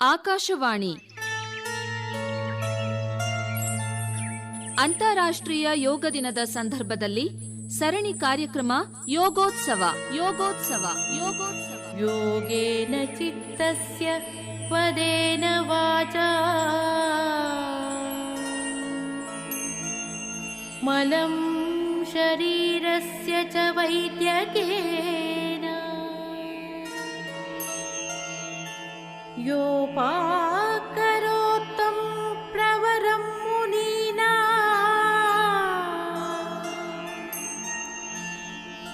ಆಕಾಶವಾಣಿ. ಅಂತಾರಾಷ್ಟ್ರೀಯ ಯೋಗ ದಿನದ ಸಂದರ್ಭದಲ್ಲಿ ಸರಣಿ ಕಾರ್ಯಕ್ರಮ ಯೋಗೋತ್ಸವ ಯೋಗೋತ್ಸವ ಯೋಗೋತ್ಸವ. ಯೋಗೇನ ಚಿತ್ತಸ್ಯ ಪದೇನ ವಾಚಾ. ಮಲಂ ಶರೀರಸ್ಯ ಚ ವೈದ್ಯಕೇ. योपाकरोत्तं प्रवरं मुनीना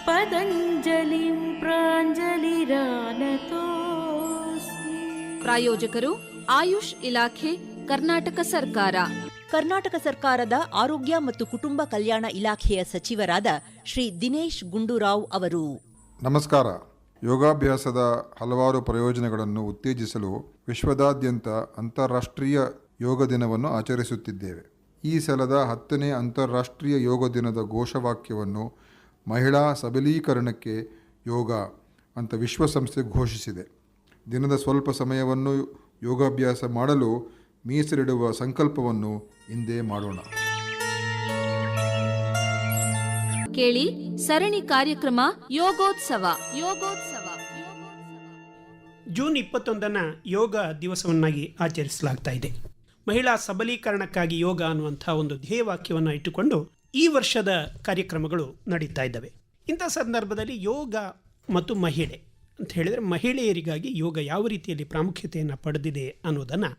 पतञ्जलिं प्राञ्जलिरानतोऽस्मि ಪ್ರಾಯೋಜಕರು ಆಯುಷ್ ಇಲಾಖೆ ಕರ್ನಾಟಕ ಸರ್ಕಾರ ಕರ್ನಾಟಕ ಸರ್ಕಾರದ ಆರೋಗ್ಯ ಮತ್ತು ಕುಟುಂಬ ಕಲ್ಯಾಣ ಇಲಾಖೆಯ ಸಚಿವರಾದ ಶ್ರೀ ದಿನೇಶ್ ಗುಂಡೂರಾವ್ ಅವರು ನಮಸ್ಕಾರ ಯೋಗಾಭ್ಯಾಸದ ಹಲವಾರು ಪ್ರಯೋಜನಗಳನ್ನು ಉತ್ತೇಜಿಸಲು ವಿಶ್ವದಾದ್ಯಂತ ಅಂತಾರಾಷ್ಟ್ರೀಯ ಯೋಗ ದಿನವನ್ನು ಆಚರಿಸುತ್ತಿದ್ದೇವೆ. ಈ ಸಲದ ಹತ್ತನೇ ಅಂತಾರಾಷ್ಟ್ರೀಯ ಯೋಗ ದಿನದ ಘೋಷವಾಕ್ಯವನ್ನು ಮಹಿಳಾ ಸಬಲೀಕರಣಕ್ಕೆ ಯೋಗ ಅಂತ ವಿಶ್ವಸಂಸ್ಥೆ ಘೋಷಿಸಿದೆ. ದಿನದ ಸ್ವಲ್ಪ ಸಮಯವನ್ನು ಯೋಗಾಭ್ಯಾಸ ಮಾಡಲು ಮೀಸಲಿಡುವ ಸಂಕಲ್ಪವನ್ನು ಇಂದೇ ಮಾಡೋಣ. ಕೇಳಿ ಸರಣಿ ಕಾರ್ಯಕ್ರಮ ಯೋಗೋತ್ಸವ. ಯೋಗೋತ್ಸವ. ಜೂನ್ ಇಪ್ಪತ್ತೊಂದನ್ನು ಯೋಗ ದಿವಸವನ್ನಾಗಿ ಆಚರಿಸಲಾಗ್ತಾ ಇದೆ. ಮಹಿಳಾ ಸಬಲೀಕರಣಕ್ಕಾಗಿ ಯೋಗ ಅನ್ನುವಂಥ ಒಂದು ಧ್ಯೇಯವಾಕ್ಯವನ್ನು ಇಟ್ಟುಕೊಂಡು ಈ ವರ್ಷದ ಕಾರ್ಯಕ್ರಮಗಳು ನಡೀತಾ ಇದ್ದಾವೆ. ಇಂಥ ಸಂದರ್ಭದಲ್ಲಿ ಯೋಗ ಮತ್ತು ಮಹಿಳೆ ಅಂತ ಹೇಳಿದರೆ ಮಹಿಳೆಯರಿಗಾಗಿ ಯೋಗ ಯಾವ ರೀತಿಯಲ್ಲಿ ಪ್ರಾಮುಖ್ಯತೆಯನ್ನು ಪಡೆದಿದೆ ಅನ್ನೋದನ್ನು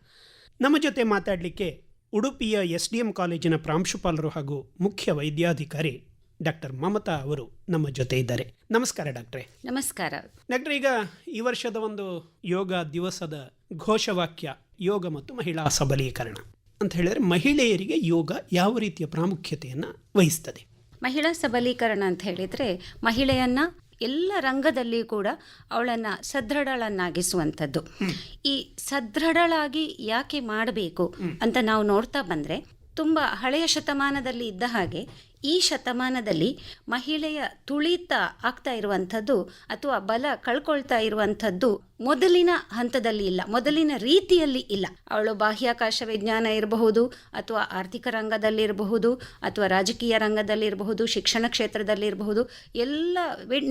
ನಮ್ಮ ಜೊತೆ ಮಾತಾಡಲಿಕ್ಕೆ ಉಡುಪಿಯ ಎಸ್ ಡಿ ಎಂ ಕಾಲೇಜಿನ ಪ್ರಾಂಶುಪಾಲರು ಹಾಗೂ ಮುಖ್ಯ ವೈದ್ಯಾಧಿಕಾರಿ ಡಾಕ್ಟರ್ ಮಮತಾ ಅವರು ನಮ್ಮ ಜೊತೆ ಇದ್ದಾರೆ. ನಮಸ್ಕಾರ ಡಾಕ್ಟ್ರೆ. ನಮಸ್ಕಾರ. ಡಾಕ್ಟರ್ ಈಗ ಈ ವರ್ಷದ ಒಂದು ಯೋಗ ದಿವಸದ ಘೋಷವಾಕ್ಯ ಯೋಗ ಮತ್ತು ಮಹಿಳಾ ಸಬಲೀಕರಣ ಅಂತ ಹೇಳಿದ್ರೆ ಮಹಿಳೆಯರಿಗೆ ಯೋಗ ಯಾವ ರೀತಿಯ ಪ್ರಾಮುಖ್ಯತೆಯನ್ನು ವಹಿಸ್ತದೆ? ಮಹಿಳಾ ಸಬಲೀಕರಣ ಅಂತ ಹೇಳಿದ್ರೆ ಮಹಿಳೆಯನ್ನ ಎಲ್ಲ ರಂಗದಲ್ಲಿ ಕೂಡ ಅವಳನ್ನ ಸದೃಢಳನ್ನಾಗಿಸುವಂಥದ್ದು. ಈ ಸದೃಢಳಾಗಿ ಯಾಕೆ ಮಾಡಬೇಕು ಅಂತ ನಾವು ನೋಡ್ತಾ ಬಂದ್ರೆ ತುಂಬ ಹಳೆಯ ಶತಮಾನದಲ್ಲಿ ಇದ್ದ ಹಾಗೆ ಈ ಶತಮಾನದಲ್ಲಿ ಮಹಿಳೆಯ ತುಳಿತ ಆಗ್ತಾ ಇರುವಂಥದ್ದು ಅಥವಾ ಬಲ ಕಳ್ಕೊಳ್ತಾ ಇರುವಂಥದ್ದು ಮೊದಲಿನ ಹಂತದಲ್ಲಿ ಇಲ್ಲ, ಮೊದಲಿನ ರೀತಿಯಲ್ಲಿ ಇಲ್ಲ. ಅವಳು ಬಾಹ್ಯಾಕಾಶ ವಿಜ್ಞಾನ ಇರಬಹುದು ಅಥವಾ ಆರ್ಥಿಕ ರಂಗದಲ್ಲಿರಬಹುದು ಅಥವಾ ರಾಜಕೀಯ ರಂಗದಲ್ಲಿರಬಹುದು ಶಿಕ್ಷಣ ಕ್ಷೇತ್ರದಲ್ಲಿರಬಹುದು ಎಲ್ಲ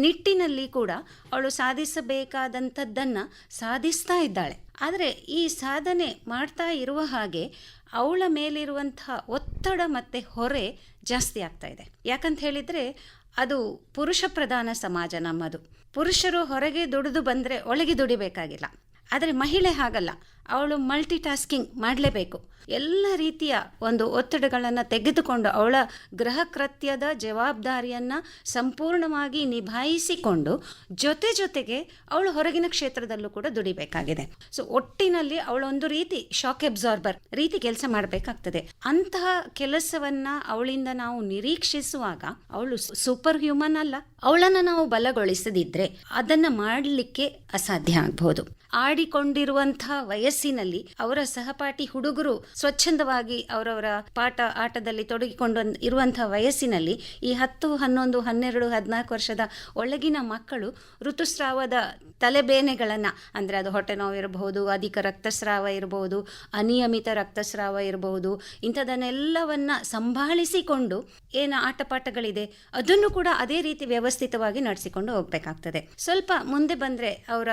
ನಿಟ್ಟಿನಲ್ಲಿ ಕೂಡ ಅವಳು ಸಾಧಿಸಬೇಕಾದಂಥದ್ದನ್ನು ಸಾಧಿಸ್ತಾ ಇದ್ದಾಳೆ. ಆದರೆ ಈ ಸಾಧನೆ ಮಾಡ್ತಾ ಇರುವ ಹಾಗೆ ಅವಳ ಮೇಲಿರುವಂಥ ಒತ್ತಡ ಮತ್ತು ಹೊರೆ ಜಾಸ್ತಿ ಆಗ್ತಾ ಇದೆ. ಯಾಕಂತ ಹೇಳಿದರೆ ಅದು ಪುರುಷ ಪ್ರಧಾನ ಸಮಾಜ ನಮ್ಮದು. ಪುರುಷರು ಹೊರಗೆ ದುಡಿದು ಬಂದರೆ ಒಳಗೆ ದುಡಿಬೇಕಾಗಿಲ್ಲ. ಆದರೆ ಮಹಿಳೆ ಹಾಗಲ್ಲ. ಅವಳು ಮಲ್ಟಿ ಟಾಸ್ಕಿಂಗ್ ಮಾಡಲೇಬೇಕು. ಎಲ್ಲ ರೀತಿಯ ಒಂದು ಒತ್ತಡಗಳನ್ನು ತೆಗೆದುಕೊಂಡು ಅವಳ ಗೃಹ ಕೃತ್ಯದ ಜವಾಬ್ದಾರಿಯನ್ನು ಸಂಪೂರ್ಣವಾಗಿ ನಿಭಾಯಿಸಿಕೊಂಡು ಜೊತೆ ಜೊತೆಗೆ ಅವಳು ಹೊರಗಿನ ಕ್ಷೇತ್ರದಲ್ಲೂ ಕೂಡ ದುಡಿಬೇಕಾಗಿದೆ. ಸೊ ಒಟ್ಟಿನಲ್ಲಿ ಅವಳೊಂದು ರೀತಿ ಶಾಕ್ ಅಬ್ಸಾರ್ಬರ್ ರೀತಿ ಕೆಲಸ ಮಾಡಬೇಕಾಗ್ತದೆ. ಅಂತಹ ಕೆಲಸವನ್ನು ಅವಳಿಂದ ನಾವು ನಿರೀಕ್ಷಿಸುವಾಗ ಅವಳು ಸೂಪರ್ ಹ್ಯೂಮನ್ ಅಲ್ಲ. ಅವಳನ್ನು ನಾವು ಬಲಗೊಳಿಸದಿದ್ದರೆ ಅದನ್ನು ಮಾಡಲಿಕ್ಕೆ ಅಸಾಧ್ಯ ಆಗ್ಬಹುದು ಆಡಿಕೊಂಡಿರುವಂತಹ ವಯಸ್ಸಿನಲ್ಲಿ ಅವರ ಸಹಪಾಠಿ ಹುಡುಗರು ಸ್ವಚ್ಛಂದವಾಗಿ ಅವರವರ ಪಾಠ ಆಟದಲ್ಲಿ ತೊಡಗಿಕೊಂಡು ಇರುವಂತಹ ವಯಸ್ಸಿನಲ್ಲಿ ಈ ಹತ್ತು, ಹನ್ನೊಂದು, ಹನ್ನೆರಡು, ಹದಿನಾಲ್ಕು ವರ್ಷದ ಒಳಗಿನ ಮಕ್ಕಳು ಋತುಸ್ರಾವದ ತಲೆಬೇನೆಗಳನ್ನು, ಅಂದರೆ ಅದು ಹೊಟ್ಟೆ ನೋವು ಇರಬಹುದು, ಅಧಿಕ ರಕ್ತಸ್ರಾವ ಇರಬಹುದು, ಅನಿಯಮಿತ ರಕ್ತಸ್ರಾವ ಇರಬಹುದು, ಇಂಥದನ್ನೆಲ್ಲವನ್ನ ಸಂಭಾಳಿಸಿಕೊಂಡು ಏನು ಆಟಪಾಠಗಳಿದೆ, ಅದನ್ನು ಕೂಡ ಅದೇ ರೀತಿ ವ್ಯವಸ್ಥಿತವಾಗಿ ನಡೆಸಿಕೊಂಡು ಹೋಗಬೇಕಾಗ್ತದೆ. ಸ್ವಲ್ಪ ಮುಂದೆ ಬಂದರೆ ಅವರ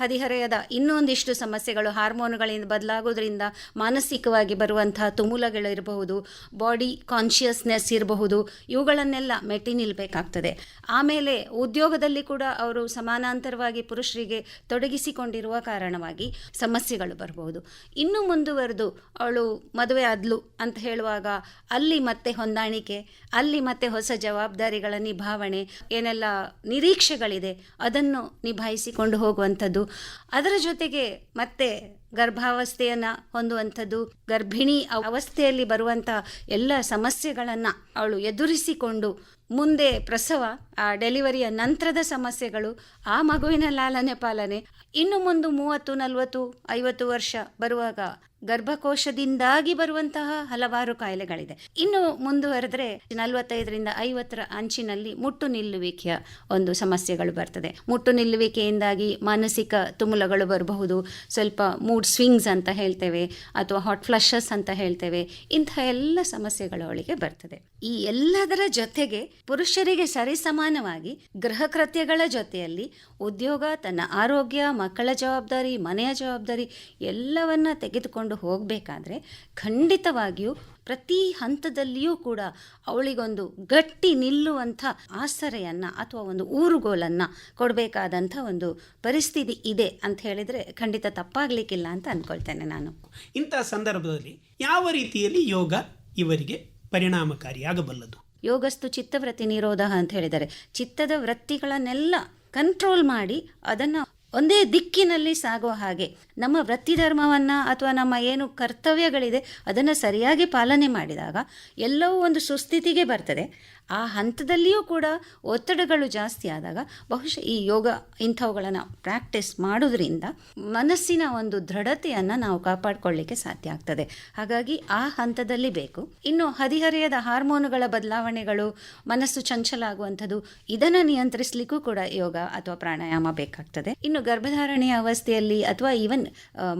ಹದಿಹರೆಯದ ಇನ್ನೊಂದಿಷ್ಟು ಸಮಸ್ಯೆಗಳು ಹಾರ್ಮೋನುಗಳಿಂದ ಬದಲಾಗೋದ್ರಿಂದ ಮಾನಸಿಕವಾಗಿ ಬರುವಂತಹ ತುಮುಲಗಳಿರಬಹುದು ಬಾಡಿ ಕಾನ್ಷಿಯಸ್ನೆಸ್ ಇರಬಹುದು, ಇವುಗಳನ್ನೆಲ್ಲ ಮೆಟ್ಟಿ ನಿಲ್ಲಬೇಕಾಗ್ತದೆ ಆಮೇಲೆ ಉದ್ಯೋಗದಲ್ಲಿ ಕೂಡ ಅವರು ಸಮಾನಾಂತರವಾಗಿ ಪುರುಷರಿಗೆ ತೊಡಗಿಸಿಕೊಂಡಿರುವ ಕಾರಣವಾಗಿ ಸಮಸ್ಯೆಗಳು ಬರಬಹುದು. ಇನ್ನು ಮುಂದುವರೆದು ಅವಳು ಮದುವೆ ಆದ್ಲು ಅಂತ ಹೇಳುವಾಗ ಅಲ್ಲಿ ಮತ್ತೆ ಹೊಂದಾಣಿಕೆ, ಅಲ್ಲಿ ಮತ್ತೆ ಹೊಸ ಜವಾಬ್ದಾರಿಗಳ ನಿಭಾವಣೆ, ಏನೆಲ್ಲ ನಿರೀಕ್ಷೆಗಳಿದೆ ಅದನ್ನು ನಿಭಾಯಿಸಿಕೊಂಡು ಹೋಗುವಂಥದ್ದು. ಅದರ ಜೊತೆಗೆ ಮತ್ತೆ ಗರ್ಭಾವಸ್ಥೆಯನ್ನು ಹೊಂದುವಂಥದ್ದು, ಗರ್ಭಿಣಿ ಅವ- ಅವಸ್ಥೆಯಲ್ಲಿ ಬರುವಂಥ ಎಲ್ಲ ಸಮಸ್ಯೆಗಳನ್ನು ಅವಳು ಎದುರಿಸಿಕೊಂಡು ಮುಂದೆ ಪ್ರಸವ, ಆ ಡೆಲಿವರಿಯ ನಂತರದ ಸಮಸ್ಯೆಗಳು, ಆ ಮಗುವಿನ ಲಾಲನೆ ಪಾಲನೆ, ಇನ್ನು ಮುಂದೆ ಮೂವತ್ತು, ನಲವತ್ತು, ಐವತ್ತು ವರ್ಷ ಬರುವಾಗ ಗರ್ಭಕೋಶದಿಂದಾಗಿ ಬರುವಂತಹ ಹಲವಾರು ಕಾಯಿಲೆಗಳಿದೆ. ಇನ್ನು ಮುಂದುವರೆದ್ರೆ ನಲವತ್ತೈದರಿಂದ ಐವತ್ತರ ಅಂಚಿನಲ್ಲಿ ಮುಟ್ಟು ನಿಲ್ಲುವಿಕೆಯ ಒಂದು ಸಮಸ್ಯೆಗಳು ಬರ್ತದೆ. ಮುಟ್ಟು ನಿಲ್ಲುವಿಕೆಯಿಂದಾಗಿ ಮಾನಸಿಕ ತುಮುಲಗಳು ಬರಬಹುದು. ಸ್ವಲ್ಪ ಮೂಡ್ ಸ್ವಿಂಗ್ಸ್ ಅಂತ ಹೇಳ್ತೇವೆ ಅಥವಾ ಹಾಟ್ ಫ್ಲಶಸ್ ಅಂತ ಹೇಳ್ತೇವೆ. ಇಂಥ ಎಲ್ಲ ಸಮಸ್ಯೆಗಳು ಅವಳಿಗೆ ಬರ್ತದೆ. ಈ ಎಲ್ಲದರ ಜೊತೆಗೆ ಪುರುಷರಿಗೆ ಸರಿಸಮಾನವಾಗಿ ಗೃಹ ಕೃತ್ಯಗಳ ಜೊತೆಯಲ್ಲಿ ಉದ್ಯೋಗ, ತನ್ನ ಆರೋಗ್ಯ, ಮಕ್ಕಳ ಜವಾಬ್ದಾರಿ, ಮನೆಯ ಜವಾಬ್ದಾರಿ ಎಲ್ಲವನ್ನ ತೆಗೆದುಕೊಂಡು ಹೋಗಬೇಕಾದ್ರೆ ಖಂಡಿತವಾಗಿಯೂ ಪ್ರತಿ ಹಂತದಲ್ಲಿಯೂ ಕೂಡ ಅವಳಿಗೊಂದು ಗಟ್ಟಿ ನಿಲ್ಲುವಂಥ ಆಸರೆಯನ್ನು ಅಥವಾ ಒಂದು ಊರುಗೋಲನ್ನು ಕೊಡಬೇಕಾದಂಥ ಒಂದು ಪರಿಸ್ಥಿತಿ ಇದೆ ಅಂತ ಹೇಳಿದರೆ ಖಂಡಿತ ತಪ್ಪಾಗಲಿಕ್ಕಿಲ್ಲ ಅಂತ ಅಂದ್ಕೊಳ್ತೇನೆ ನಾನು. ಇಂಥ ಸಂದರ್ಭದಲ್ಲಿ ಯಾವ ರೀತಿಯಲ್ಲಿ ಯೋಗ ಇವರಿಗೆ ಪರಿಣಾಮಕಾರಿಯಾಗಬಲ್ಲದು? ಯೋಗಸ್ತು ಚಿತ್ತವೃತ್ತಿ ನಿರೋಧ ಅಂತ ಹೇಳಿದರೆ ಚಿತ್ತದ ವೃತ್ತಿಗಳನ್ನೆಲ್ಲ ಕಂಟ್ರೋಲ್ ಮಾಡಿ ಅದನ್ನು ಒಂದೇ ದಿಕ್ಕಿನಲ್ಲಿ ಸಾಗುವ ಹಾಗೆ. ನಮ್ಮ ವೃತ್ತಿ ಧರ್ಮವನ್ನ ಅಥವಾ ನಮ್ಮ ಏನು ಕರ್ತವ್ಯಗಳಿದೆ, ಅದನ್ನು ಸರಿಯಾಗಿ ಪಾಲನೆ ಮಾಡಿದಾಗ ಎಲ್ಲವೂ ಒಂದು ಸುಸ್ಥಿತಿಗೆ ಬರ್ತದೆ. ಆ ಹಂತದಲ್ಲಿಯೂ ಕೂಡ ಒತ್ತಡಗಳು ಜಾಸ್ತಿ ಆದಾಗ ಬಹುಶಃ ಈ ಯೋಗ ಇಂಥವುಗಳನ್ನು ಪ್ರಾಕ್ಟೀಸ್ ಮಾಡೋದ್ರಿಂದ ಮನಸ್ಸಿನ ಒಂದು ದೃಢತೆಯನ್ನು ನಾವು ಕಾಪಾಡಿಕೊಳ್ಳಿಕ್ಕೆ ಸಾಧ್ಯ ಆಗ್ತದೆ. ಹಾಗಾಗಿ ಆ ಹಂತದಲ್ಲಿ ಬೇಕು. ಇನ್ನು ಹದಿಹರೆಯದ ಹಾರ್ಮೋನುಗಳ ಬದಲಾವಣೆಗಳು, ಮನಸ್ಸು ಚಂಚಲ ಆಗುವಂಥದ್ದು, ಇದನ್ನು ನಿಯಂತ್ರಿಸಲಿಕ್ಕೂ ಕೂಡ ಯೋಗ ಅಥವಾ ಪ್ರಾಣಾಯಾಮ ಬೇಕಾಗ್ತದೆ. ಇನ್ನು ಗರ್ಭಧಾರಣೆಯ ಅವಸ್ಥೆಯಲ್ಲಿ ಅಥವಾ ಈವನ್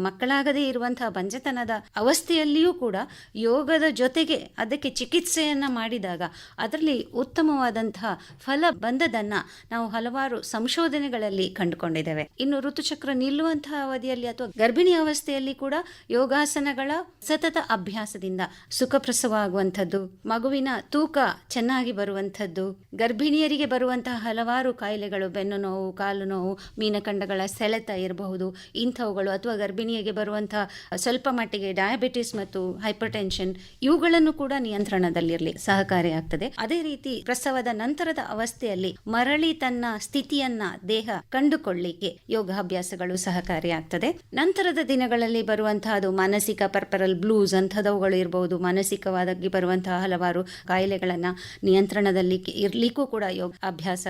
ಮಕ್ಕಳಾಗದೇ ಇರುವಂತಹ ಬಂಜತನದ ಅವಸ್ಥೆಯಲ್ಲಿಯೂ ಕೂಡ ಯೋಗದ ಜೊತೆಗೆ ಅದಕ್ಕೆ ಚಿಕಿತ್ಸೆಯನ್ನು ಮಾಡಿದಾಗ ಅದರಲ್ಲಿ ಉತ್ತಮವಾದಂತಹ ಫಲ ಬಂದದನ್ನ ನಾವು ಹಲವಾರು ಸಂಶೋಧನೆಗಳಲ್ಲಿ ಕಂಡುಕೊಂಡಿದ್ದೇವೆ. ಇನ್ನು ಋತುಚಕ್ರ ನಿಲ್ಲುವಂತಹ ಅವಧಿಯಲ್ಲಿ ಅಥವಾ ಗರ್ಭಿಣಿ ಅವಸ್ಥೆಯಲ್ಲಿ ಕೂಡ ಯೋಗಾಸನಗಳ ಸತತ ಅಭ್ಯಾಸದಿಂದ ಸುಖಪ್ರಸವ ಆಗುವಂಥದ್ದು ಮಗುವಿನ ತೂಕ ಚೆನ್ನಾಗಿ ಬರುವಂಥದ್ದು, ಗರ್ಭಿಣಿಯರಿಗೆ ಬರುವಂತಹ ಹಲವಾರು ಕಾಯಿಲೆಗಳು, ಬೆನ್ನು ನೋವು, ಕಾಲು ನೋವು ಮೀನಖಂಡಗಳ ಸೆಳೆತ ಇರಬಹುದು, ಇಂಥವುಗಳು ಅಥವಾ ಗರ್ಭಿಣಿಯರಿಗೆ ಬರುವಂತಹ ಸ್ವಲ್ಪ ಮಟ್ಟಿಗೆ ಡಯಾಬಿಟಿಸ್ ಮತ್ತು ಹೈಪರ್ ಟೆನ್ಷನ್ ಇವುಗಳನ್ನು ಕೂಡ ನಿಯಂತ್ರಣದಲ್ಲಿರಲಿ, ಸಹಕಾರಿಯಾಗ್ತದೆ. ಅದೇ ರೀತಿ ಪ್ರಸವದ ನಂತರದ ಅವಸ್ಥೆಯಲ್ಲಿ ಮರಳಿ ತನ್ನ ಸ್ಥಿತಿಯನ್ನ ದೇಹ ಕಂಡುಕೊಳ್ಳಿಕ್ಕೆ ಯೋಗಾಭ್ಯಾಸಗಳು ಸಹಕಾರಿಯಾಗ್ತದೆ. ನಂತರದ ದಿನಗಳಲ್ಲಿ ಬರುವಂತಹದು ಮಾನಸಿಕ ಪರ್ಪರಲ್ ಬ್ಲೂಸ್ ಅಂಥದವುಗಳು ಇರಬಹುದು ಮಾನಸಿಕವಾಗಿ ಬರುವಂತಹ ಹಲವಾರು ಕಾಯಿಲೆಗಳನ್ನ ನಿಯಂತ್ರಣದಲ್ಲಿ ಇರ್ಲಿಕ್ಕೂ ಕೂಡ ಯೋಗ ಅಭ್ಯಾಸ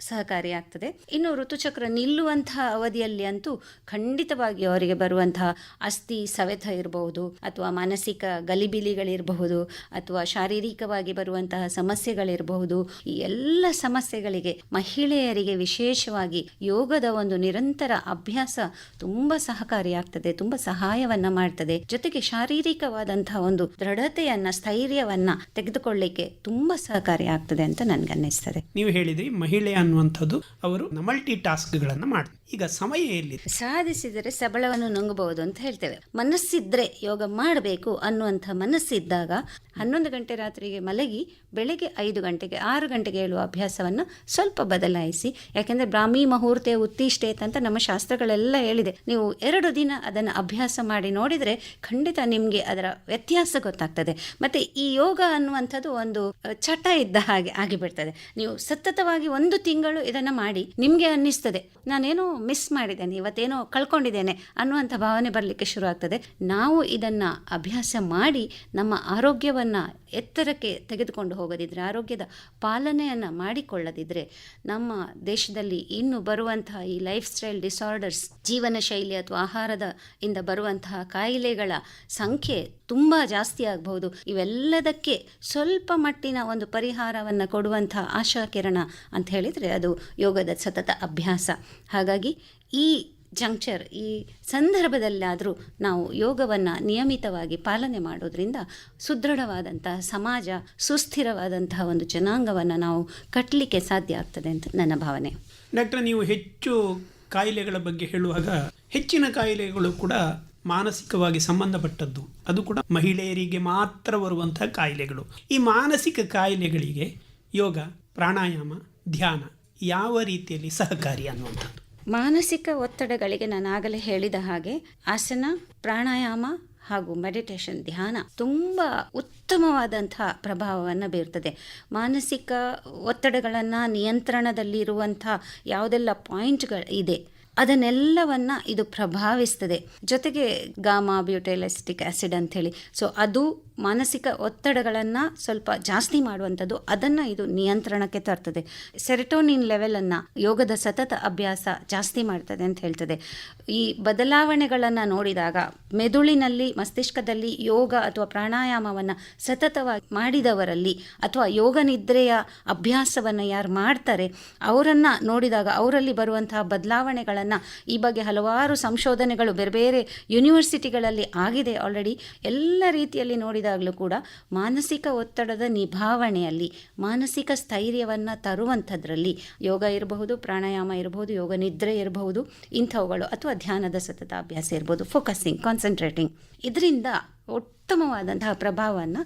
ಸಹಕಾರಿಯಾಗ್ತದೆ. ಇನ್ನು ಋತುಚಕ್ರ ನಿಲ್ಲುವಂತಹ ಅವಧಿಯಲ್ಲಿ ಅಂತೂ ಖಂಡಿತವಾಗಿ ಅವರಿಗೆ ಬರುವಂತಹ ಅಸ್ಥಿ, ಸವೆತ ಇರಬಹುದು ಅಥವಾ ಮಾನಸಿಕ ಗಲಿಬಿಲಿಗಳಿರಬಹುದು, ಅಥವಾ ಶಾರೀರಿಕವಾಗಿ ಬರುವಂತಹ ಸಮಸ್ಯೆಗಳಿರಬಹುದು. ಈ ಎಲ್ಲ ಸಮಸ್ಯೆಗಳಿಗೆ ಮಹಿಳೆಯರಿಗೆ ವಿಶೇಷವಾಗಿ ಯೋಗದ ಒಂದು ನಿರಂತರ ಅಭ್ಯಾಸ ತುಂಬಾ ಸಹಕಾರಿಯಾಗ್ತದೆ, ತುಂಬಾ ಸಹಾಯವನ್ನ ಮಾಡ್ತದೆ. ಜೊತೆಗೆ ಶಾರೀರಿಕವಾದಂತಹ ಒಂದು ದೃಢತೆಯನ್ನ, ಸ್ಥೈರ್ಯವನ್ನ ತೆಗೆದುಕೊಳ್ಳಿಕ್ಕೆ ತುಂಬಾ ಸಹಕಾರಿ ಆಗ್ತದೆ ಅಂತ ನನ್ಗನ್ನಿಸ್ತದೆ. ನೀವು ಹೇಳಿದ್ರಿ ಮಹಿಳೆ ಅನ್ನುವಂಥದ್ದು ಅವರು ಮಲ್ಟಿ ಟಾಸ್ಕ್ಗಳನ್ನು ಮಾಡ್ತಾರೆ. ಈಗ ಸಮಯ ಎಲ್ಲಿ? ಸಾಧಿಸಿದರೆ ಸಬಳವನ್ನು ನುಂಗಬಹುದು ಅಂತ ಹೇಳ್ತೇವೆ. ಮನಸ್ಸಿದ್ರೆ ಯೋಗ ಮಾಡಬೇಕು ಅನ್ನುವಂಥ ಮನಸ್ಸಿದ್ದಾಗ ಹನ್ನೊಂದು ಗಂಟೆ ರಾತ್ರಿಗೆ ಮಲಗಿ ಬೆಳಗ್ಗೆ ಐದು ಗಂಟೆಗೆ ಆರು ಗಂಟೆಗೆ ಏಳುವ ಅಭ್ಯಾಸವನ್ನು ಸ್ವಲ್ಪ ಬದಲಾಯಿಸಿ. ಯಾಕೆಂದರೆ ಬ್ರಾಹ್ಮಿ ಮುಹೂರ್ತೆ ಉತ್ತಿಷ್ಟೇತ್ ಅಂತ ನಮ್ಮ ಶಾಸ್ತ್ರಗಳೆಲ್ಲ ಹೇಳಿದೆ. ನೀವು ಎರಡು ದಿನ ಅದನ್ನು ಅಭ್ಯಾಸ ಮಾಡಿ ನೋಡಿದರೆ ಖಂಡಿತ ನಿಮಗೆ ಅದರ ವ್ಯತ್ಯಾಸ ಗೊತ್ತಾಗ್ತದೆ. ಮತ್ತು ಈ ಯೋಗ ಅನ್ನುವಂಥದ್ದು ಒಂದು ಚಟ ಇದ್ದ ಹಾಗೆ ಆಗಿಬಿಡ್ತದೆ. ನೀವು ಸತತವಾಗಿ ಒಂದು ತಿಂಗಳು ಇದನ್ನು ಮಾಡಿ ನಿಮಗೆ ಅನ್ನಿಸ್ತದೆ. ನಾನೇನೋ ಮಿಸ್ ಮಾಡಿದ್ದೇನೆ, ಇವತ್ತೇನೋ ಕಳ್ಕೊಂಡಿದ್ದೇನೆ ಅನ್ನುವಂಥ ಭಾವನೆ ಬರಲಿಕ್ಕೆ ಶುರು ಆಗ್ತದೆ ನಾವು ಇದನ್ನು ಅಭ್ಯಾಸ ಮಾಡಿ ನಮ್ಮ ಆರೋಗ್ಯವನ್ನು ಎತ್ತರಕ್ಕೆ ತೆಗೆದುಕೊಂಡು ಹೋಗದಿದ್ದರೆ ಆರೋಗ್ಯದ ಪಾಲನೆಯನ್ನು ಮಾಡಿಕೊಳ್ಳದಿದ್ದರೆ ನಮ್ಮ ದೇಶದಲ್ಲಿ ಇನ್ನು ಬರುವಂತಹ ಈ ಲೈಫ್ ಸ್ಟೈಲ್ ಡಿಸಾರ್ಡರ್ಸ್ ಜೀವನ ಶೈಲಿ ಅಥವಾ ಆಹಾರದ ಇಂದ ಬರುವಂತಹ ಕಾಯಿಲೆಗಳ ಸಂಖ್ಯೆ ತುಂಬ ಜಾಸ್ತಿ ಆಗಬಹುದು. ಇವೆಲ್ಲದಕ್ಕೆ ಸ್ವಲ್ಪ ಮಟ್ಟಿನ ಒಂದು ಪರಿಹಾರವನ್ನು ಕೊಡುವಂತಹ ಆಶಾಕಿರಣ ಅಂತ ಹೇಳಿದರೆ ಅದು ಯೋಗದ ಸತತ ಅಭ್ಯಾಸ. ಹಾಗಾಗಿ ಈ ಜಂಕ್ಚರ್ ಈ ಸಂದರ್ಭದಲ್ಲಾದರೂ ನಾವು ಯೋಗವನ್ನು ನಿಯಮಿತವಾಗಿ ಪಾಲನೆ ಮಾಡೋದ್ರಿಂದ ಸುದೃಢವಾದಂತಹ ಸಮಾಜ, ಸುಸ್ಥಿರವಾದಂತಹ ಒಂದು ಜನಾಂಗವನ್ನು ನಾವು ಕಟ್ಟಲಿಕ್ಕೆ ಸಾಧ್ಯ ಆಗ್ತದೆ ಅಂತ ನನ್ನ ಭಾವನೆ. ಡಾಕ್ಟರ್, ನೀವು ಹೆಚ್ಚು ಕಾಯಿಲೆಗಳ ಬಗ್ಗೆ ಹೇಳುವಾಗ ಹೆಚ್ಚಿನ ಕಾಯಿಲೆಗಳು ಕೂಡ ಮಾನಸಿಕವಾಗಿ ಸಂಬಂಧಪಟ್ಟದ್ದು. ಅದು ಕೂಡ ಮಹಿಳೆಯರಿಗೆ ಮಾತ್ರ ಬರುವಂತಹ ಕಾಯಿಲೆಗಳು. ಈ ಮಾನಸಿಕ ಕಾಯಿಲೆಗಳಿಗೆ ಯೋಗ, ಪ್ರಾಣಾಯಾಮ, ಧ್ಯಾನ ಯಾವ ರೀತಿಯಲ್ಲಿ ಸಹಕಾರಿ ಅನ್ನುವಂಥದ್ದು? ಮಾನಸಿಕ ಒತ್ತಡಗಳಿಗೆ ನಾನು ಆಗಲೇ ಹೇಳಿದ ಹಾಗೆ ಆಸನ, ಪ್ರಾಣಾಯಾಮ ಹಾಗೂ ಮೆಡಿಟೇಷನ್ ಧ್ಯಾನ ತುಂಬ ಉತ್ತಮವಾದಂತಹ ಪ್ರಭಾವವನ್ನು ಬೀರ್ತದೆ. ಮಾನಸಿಕ ಒತ್ತಡಗಳನ್ನು ನಿಯಂತ್ರಣದಲ್ಲಿರುವಂಥ ಯಾವುದೆಲ್ಲ ಪಾಯಿಂಟ್ಗಳು ಇದೆ, ಅದನ್ನೆಲ್ಲವನ್ನ ಇದು ಪ್ರಭಾವಿಸ್ತದೆ. ಜೊತೆಗೆ ಗಾಮಾ ಬ್ಯೂಟೈಲಿಸ್ಟಿಕ್ ಆಸಿಡ್ ಅಂಥೇಳಿ. ಸೊ ಅದು ಮಾನಸಿಕ ಒತ್ತಡಗಳನ್ನು ಸ್ವಲ್ಪ ಜಾಸ್ತಿ ಮಾಡುವಂಥದ್ದು, ಅದನ್ನು ಇದು ನಿಯಂತ್ರಣಕ್ಕೆ ತರ್ತದೆ. ಸೆರೆಟೋನಿನ್ ಲೆವೆಲನ್ನು ಯೋಗದ ಸತತ ಅಭ್ಯಾಸ ಜಾಸ್ತಿ ಮಾಡ್ತದೆ ಅಂತ ಹೇಳ್ತದೆ. ಈ ಬದಲಾವಣೆಗಳನ್ನು ನೋಡಿದಾಗ ಮೆದುಳಿನಲ್ಲಿ, ಮಸ್ತಿಷ್ಕದಲ್ಲಿ ಯೋಗ ಅಥವಾ ಪ್ರಾಣಾಯಾಮವನ್ನು ಸತತವಾಗಿ ಮಾಡಿದವರಲ್ಲಿ ಅಥವಾ ಯೋಗ ನಿದ್ರೆಯ ಅಭ್ಯಾಸವನ್ನು ಯಾರು ಮಾಡ್ತಾರೆ, ಅವರನ್ನು ನೋಡಿದಾಗ ಅವರಲ್ಲಿ ಬರುವಂತಹ ಬದಲಾವಣೆಗಳನ್ನು ಈ ಬಗ್ಗೆ ಹಲವಾರು ಸಂಶೋಧನೆಗಳು ಬೇರೆ ಬೇರೆ ಯೂನಿವರ್ಸಿಟಿಗಳಲ್ಲಿ ಆಗಿದೆ ಆಲ್ರೆಡಿ ಎಲ್ಲ ರೀತಿಯಲ್ಲಿ ನೋಡಿದಾಗಲೂ ಕೂಡ ಮಾನಸಿಕ ಒತ್ತಡದ ನಿಭಾವಣೆಯಲ್ಲಿ, ಮಾನಸಿಕ ಸ್ಥೈರ್ಯವನ್ನು ತರುವಂಥದ್ರಲ್ಲಿ ಯೋಗ ಇರಬಹುದು, ಪ್ರಾಣಾಯಾಮ ಇರಬಹುದು, ಯೋಗ ನಿದ್ರೆ ಇರಬಹುದು, ಇಂಥವುಗಳು, ಅಥವಾ ಧ್ಯಾನದ ಸತತ ಅಭ್ಯಾಸ ಇರ್ಬೋದು. ಫೋಕಸಿಂಗ್ ಕಾನ್ಸಂಟ್ರೇಟಿಂಗ್ ಇದರಿಂದ ಉತ್ತಮವಾದಂತಹ ಪ್ರಭಾವವನ್ನು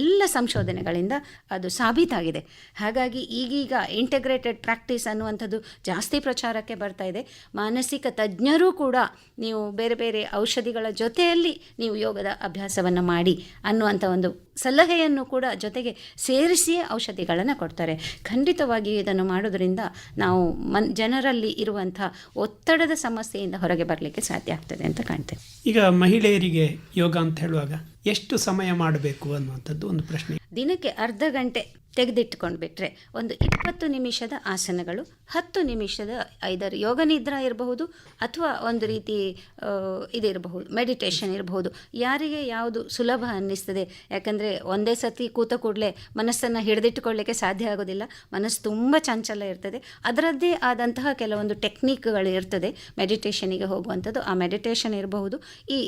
ಎಲ್ಲ ಸಂಶೋಧನೆಗಳಿಂದ ಅದು ಸಾಬೀತಾಗಿದೆ. ಹಾಗಾಗಿ ಈಗೀಗ ಇಂಟಗ್ರೇಟೆಡ್ ಪ್ರಾಕ್ಟೀಸ್ ಅನ್ನುವಂಥದ್ದು ಜಾಸ್ತಿ ಪ್ರಚಾರಕ್ಕೆ ಬರ್ತಾ ಇದೆ. ಮಾನಸಿಕ ತಜ್ಞರೂ ಕೂಡ ನೀವು ಬೇರೆ ಬೇರೆ ಔಷಧಿಗಳ ಜೊತೆಯಲ್ಲಿ ನೀವು ಯೋಗದ ಅಭ್ಯಾಸವನ್ನು ಮಾಡಿ ಅನ್ನುವಂಥ ಒಂದು ಸಲಹೆಯನ್ನು ಕೂಡ ಜೊತೆಗೆ ಸೇರಿಸಿಯೇ ಔಷಧಿಗಳನ್ನು ಕೊಡ್ತಾರೆ. ಖಂಡಿತವಾಗಿಯೂ ಇದನ್ನು ಮಾಡೋದ್ರಿಂದ ನಾವು ಮನ್, ಜನರಲ್ಲಿ ಇರುವಂಥ ಒತ್ತಡದ ಸಮಸ್ಯೆಯಿಂದ ಹೊರಗೆ ಬರಲಿಕ್ಕೆ ಸಾಧ್ಯ ಆಗ್ತದೆ ಅಂತ ಕಾಣ್ತೇವೆ ಈಗ ಮಹಿಳೆಯರಿಗೆ ಯೋಗ ಅಂತ ಹೇಳುವಾಗ ಎಷ್ಟು ಸಮಯ ಮಾಡಬೇಕು ಅನ್ನುವಂಥದ್ದು ಒಂದು ಪ್ರಶ್ನೆ. ದಿನಕ್ಕೆ ಅರ್ಧ ಗಂಟೆ ತೆಗೆದಿಟ್ಕೊಂಡು ಬಿಟ್ರೆ ಒಂದು ಇಪ್ಪತ್ತು ನಿಮಿಷದ ಆಸನಗಳು, ಹತ್ತು ನಿಮಿಷದ ಐದರ ಯೋಗ ನಿದ್ರಾ ಇರಬಹುದು ಅಥವಾ ಒಂದು ರೀತಿ ಇದಿರಬಹುದು ಮೆಡಿಟೇಷನ್ ಇರಬಹುದು ಯಾರಿಗೆ ಯಾವುದು ಸುಲಭ ಅನ್ನಿಸ್ತದೆ, ಯಾಕಂದರೆ ಒಂದೇ ಸತಿ ಕೂತ ಕೂಡಲೇ ಮನಸ್ಸನ್ನು ಹಿಡಿದಿಟ್ಟುಕೊಳ್ಳಿಕ್ಕೆ ಸಾಧ್ಯ ಆಗೋದಿಲ್ಲ, ಮನಸ್ಸು ತುಂಬ ಚಂಚಲ ಇರ್ತದೆ. ಅದರದ್ದೇ ಆದಂತಹ ಕೆಲವೊಂದು ಟೆಕ್ನಿಕ್ಗಳು ಇರ್ತದೆ ಮೆಡಿಟೇಷನಿಗೆ ಹೋಗುವಂಥದ್ದು. ಆ ಮೆಡಿಟೇಷನ್ ಇರಬಹುದು. ಈ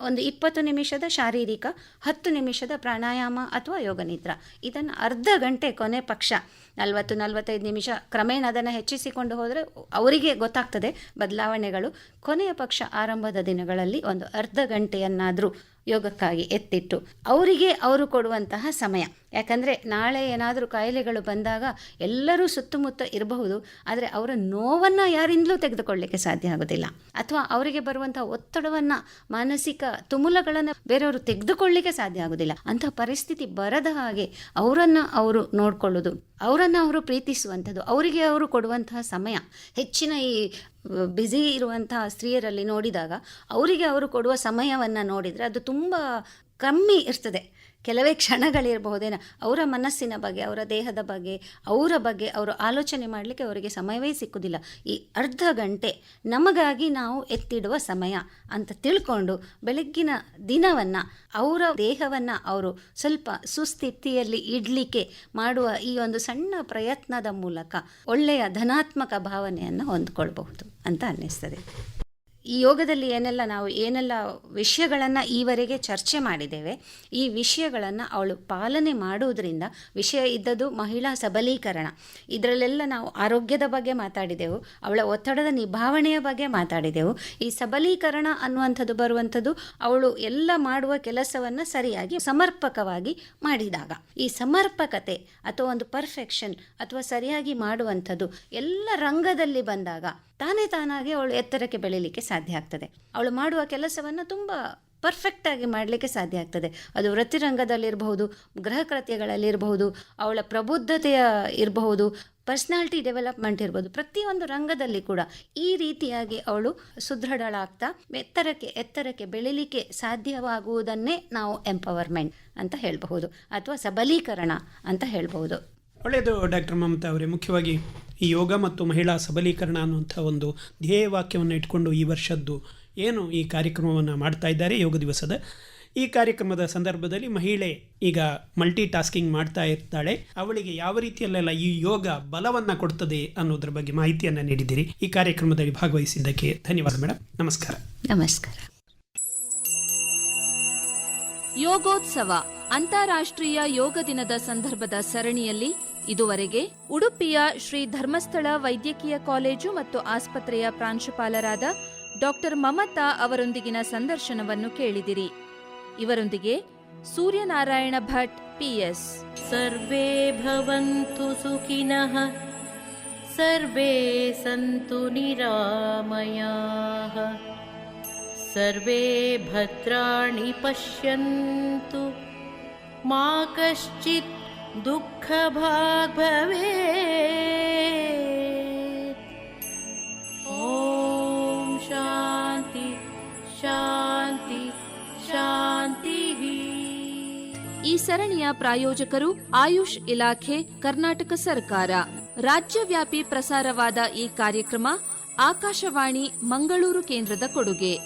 ಒಂದು ಇಪ್ಪತ್ತು ನಿಮಿಷದ ಶಾರೀರಿಕ, ಹತ್ತು ನಿಮಿಷದ ಪ್ರಾಣಾಯಾಮ ಅಥವಾ ಯೋಗ ನಿದ್ರಾ. ಇದನ್ನು ಅರ್ಧ ಗಂಟೆ ಕೊನೆ ಪಕ್ಷ, ನಲವತ್ತು, ನಲವತ್ತೈದು ನಿಮಿಷ ಕ್ರಮೇಣ ಅದನ್ನು ಹೆಚ್ಚಿಸಿಕೊಂಡು ಹೋದರೆ ಅವರಿಗೆ ಗೊತ್ತಾಗ್ತದೆ ಬದಲಾವಣೆಗಳು. ಕೊನೆಯ ಪಕ್ಷ ಆರಂಭದ ದಿನಗಳಲ್ಲಿ ಒಂದು ಅರ್ಧ ಗಂಟೆಯನ್ನಾದರೂ ಯೋಗಕ್ಕಾಗಿ ಎತ್ತಿಟ್ಟು, ಅವರಿಗೆ ಅವರು ಕೊಡುವಂತಹ ಸಮಯ. ಯಾಕಂದರೆ ನಾಳೆ ಏನಾದರೂ ಕಾಯಿಲೆಗಳು ಬಂದಾಗ ಎಲ್ಲರೂ ಸುತ್ತಮುತ್ತ ಇರಬಹುದು, ಆದರೆ ಅವರ ನೋವನ್ನು ಯಾರಿಂದಲೂ ತೆಗೆದುಕೊಳ್ಳಲಿಕ್ಕೆ ಸಾಧ್ಯ ಆಗೋದಿಲ್ಲ. ಅಥವಾ ಅವರಿಗೆ ಬರುವಂಥ ಒತ್ತಡವನ್ನು, ಮಾನಸಿಕ ತುಮುಲಗಳನ್ನು ಬೇರೆಯವರು ತೆಗೆದುಕೊಳ್ಳಲಿಕ್ಕೆ ಸಾಧ್ಯ ಆಗೋದಿಲ್ಲ. ಅಂತಹ ಪರಿಸ್ಥಿತಿ ಬರದ ಹಾಗೆ ಅವರನ್ನು ಅವರು ನೋಡಿಕೊಳ್ಳೋದು, ಅವರನ್ನು ಅವರು ಪ್ರೀತಿಸುವಂಥದ್ದು, ಅವರಿಗೆ ಅವರು ಕೊಡುವಂತಹ ಸಮಯ. ಹೆಚ್ಚಿನ ಈ ಬ್ಯುಸಿ ಇರುವಂತಹ ಸ್ತ್ರೀಯರಲ್ಲಿ ನೋಡಿದಾಗ ಅವರಿಗೆ ಅವರು ಕೊಡುವ ಸಮಯವನ್ನು ನೋಡಿದರೆ ಅದು ತುಂಬ ಕಮ್ಮಿ ಇರ್ತದೆ. ಕೆಲವೇ ಕ್ಷಣಗಳಿರಬಹುದೇನೋ, ಅವರ ಮನಸ್ಸಿನ ಬಗ್ಗೆ, ಅವರ ದೇಹದ ಬಗ್ಗೆ, ಅವರ ಬಗ್ಗೆ ಅವರು ಆಲೋಚನೆ ಮಾಡಲಿಕ್ಕೆ ಅವರಿಗೆ ಸಮಯವೇ ಸಿಕ್ಕುವುದಿಲ್ಲ ಈ ಅರ್ಧ ಗಂಟೆ ನಮಗಾಗಿ ನಾವು ಎತ್ತಿಡುವ ಸಮಯ ಅಂತ ತಿಳ್ಕೊಂಡು ಬೆಳಗ್ಗಿನ ದಿನವನ್ನು, ಅವರ ದೇಹವನ್ನು ಅವರು ಸ್ವಲ್ಪ ಸುಸ್ಥಿತಿಯಲ್ಲಿ ಇಡಲಿಕ್ಕೆ ಮಾಡುವ ಈ ಒಂದು ಸಣ್ಣ ಪ್ರಯತ್ನದ ಮೂಲಕ ಒಳ್ಳೆಯ ಧನಾತ್ಮಕ ಭಾವನೆಯನ್ನು ಹೊಂದ್ಕೊಳ್ಬಹುದು ಅಂತ ಅನ್ನಿಸ್ತದೆ. ಈ ಯೋಗದಲ್ಲಿ ಏನೆಲ್ಲ ನಾವು ಏನೆಲ್ಲ ವಿಷಯಗಳನ್ನು ಈವರೆಗೆ ಚರ್ಚೆ ಮಾಡಿದ್ದೇವೆ, ಈ ವಿಷಯಗಳನ್ನು ಅವಳು ಪಾಲನೆ ಮಾಡುವುದರಿಂದ ವಿಷಯ ಇದ್ದದ್ದು ಮಹಿಳಾ ಸಬಲೀಕರಣ. ಇದರಲ್ಲೆಲ್ಲ ನಾವು ಆರೋಗ್ಯದ ಬಗ್ಗೆ ಮಾತಾಡಿದೆವು, ಅವಳ ಒತ್ತಡದ ನಿಭಾವಣೆಯ ಬಗ್ಗೆ ಮಾತಾಡಿದೆವು. ಈ ಸಬಲೀಕರಣ ಅನ್ನುವಂಥದ್ದು ಬರುವಂಥದ್ದು ಅವಳು ಎಲ್ಲ ಮಾಡುವ ಕೆಲಸವನ್ನು ಸರಿಯಾಗಿ ಸಮರ್ಪಕವಾಗಿ ಮಾಡಿದಾಗ. ಈ ಸಮರ್ಪಕತೆ ಅಥವಾ ಒಂದು ಪರ್ಫೆಕ್ಷನ್ ಅಥವಾ ಸರಿಯಾಗಿ ಮಾಡುವಂಥದ್ದು ಎಲ್ಲ ರಂಗದಲ್ಲಿ ಬಂದಾಗ ತಾನೇ ತಾನಾಗಿ ಅವಳು ಎತ್ತರಕ್ಕೆ ಬೆಳೀಲಿಕ್ಕೆ ಸಾಧ್ಯ ಆಗ್ತದೆ. ಅವಳು ಮಾಡುವ ಕೆಲಸವನ್ನು ತುಂಬ ಪರ್ಫೆಕ್ಟಾಗಿ ಮಾಡಲಿಕ್ಕೆ ಸಾಧ್ಯ ಆಗ್ತದೆ. ಅದು ವೃತ್ತಿರಂಗದಲ್ಲಿರಬಹುದು ಗೃಹ ಕೃತ್ಯಗಳಲ್ಲಿರಬಹುದು ಅವಳ ಪ್ರಬುದ್ಧತೆಯ ಇರಬಹುದು ಪರ್ಸ್ನಾಲಿಟಿ ಡೆವಲಪ್ಮೆಂಟ್ ಇರ್ಬೋದು, ಪ್ರತಿಯೊಂದು ರಂಗದಲ್ಲಿ ಕೂಡ ಈ ರೀತಿಯಾಗಿ ಅವಳು ಸುದೃಢಳಾಗ್ತಾ ಎತ್ತರಕ್ಕೆ ಎತ್ತರಕ್ಕೆ ಬೆಳಿಲಿಕ್ಕೆ ಸಾಧ್ಯವಾಗುವುದನ್ನೇ ನಾವು ಎಂಪವರ್ಮೆಂಟ್ ಅಂತ ಹೇಳಬಹುದು ಅಥವಾ ಸಬಲೀಕರಣ ಅಂತ ಹೇಳ್ಬಹುದು. ಒಳ್ಳೆಯದು ಡಾಕ್ಟರ್ ಮಮತಾ ಅವರೇ. ಮುಖ್ಯವಾಗಿ ಈ ಯೋಗ ಮತ್ತು ಮಹಿಳಾ ಸಬಲೀಕರಣ ಅನ್ನುವಂಥ ಒಂದು ಧ್ಯೇಯವಾಕ್ಯವನ್ನು ಇಟ್ಕೊಂಡು ಈ ವರ್ಷದ್ದು ಏನು ಈ ಕಾರ್ಯಕ್ರಮವನ್ನು ಮಾಡ್ತಾ ಇದ್ದಾರೆ ಯೋಗ ದಿವಸದ. ಈ ಕಾರ್ಯಕ್ರಮದ ಸಂದರ್ಭದಲ್ಲಿ ಮಹಿಳೆ ಈಗ ಮಲ್ಟಿ ಟಾಸ್ಕಿಂಗ್ ಮಾಡ್ತಾ ಇರ್ತಾಳೆ. ಅವಳಿಗೆ ಯಾವ ರೀತಿಯಲ್ಲೆಲ್ಲ ಈ ಯೋಗ ಬಲವನ್ನು ಕೊಡ್ತದೆ ಅನ್ನೋದ್ರ ಬಗ್ಗೆ ಮಾಹಿತಿಯನ್ನು ನೀಡಿದ್ದೀರಿ. ಈ ಕಾರ್ಯಕ್ರಮದಲ್ಲಿ ಭಾಗವಹಿಸಿದ್ದಕ್ಕೆ ಧನ್ಯವಾದ ಮೇಡಮ್ ನಮಸ್ಕಾರ. ನಮಸ್ಕಾರ. ಯೋಗೋತ್ಸವ ಅಂತಾರಾಷ್ಟ್ರೀಯ ಯೋಗ ದಿನದ ಸಂದರ್ಭದ ಸರಣಿಯಲ್ಲಿ ಇದುವರೆಗೆ ಉಡುಪಿಯ ಶ್ರೀ ಧರ್ಮಸ್ಥಳ ವೈದ್ಯಕೀಯ ಕಾಲೇಜು ಮತ್ತು ಆಸ್ಪತ್ರೆಯ ಪ್ರಾಂಶುಪಾಲರಾದ ಡಾಕ್ಟರ್ ಮಮತಾ ಅವರೊಂದಿಗಿನ ಸಂದರ್ಶನವನ್ನು ಕೇಳಿದಿರಿ. ಇವರೊಂದಿಗೆ ಸೂರ್ಯನಾರಾಯಣ ಭಟ್, ಪಿಎಸ್ ಸರ್ವೇ ಭವಂತು ಸುಖಿನಃ, ಸರ್ವೇ ಸಂತು ನಿರಾಮಯ, ಸರ್ವೇ ಭದ್ರಾಣಿ ಪಶ್ಯಂತು, ಮಾ ಕಶ್ಚಿತ್ दुःखभाग् भवेत् ॐ शान्ति शान्ति शान्तिः ಸರಣಿಯ ಪ್ರಾಯೋಜಕರು ಆಯುಷ್ ಇಲಾಖೆ ಕರ್ನಾಟಕ ಸರ್ಕಾರ ರಾಜ್ಯವ್ಯಾಪಿ ಪ್ರಸಾರವಾದ ಈ ಕಾರ್ಯಕ್ರಮ ಆಕಾಶವಾಣಿ ಮಂಗಳೂರು ಕೇಂದ್ರದ ಕೊಡುಗೆ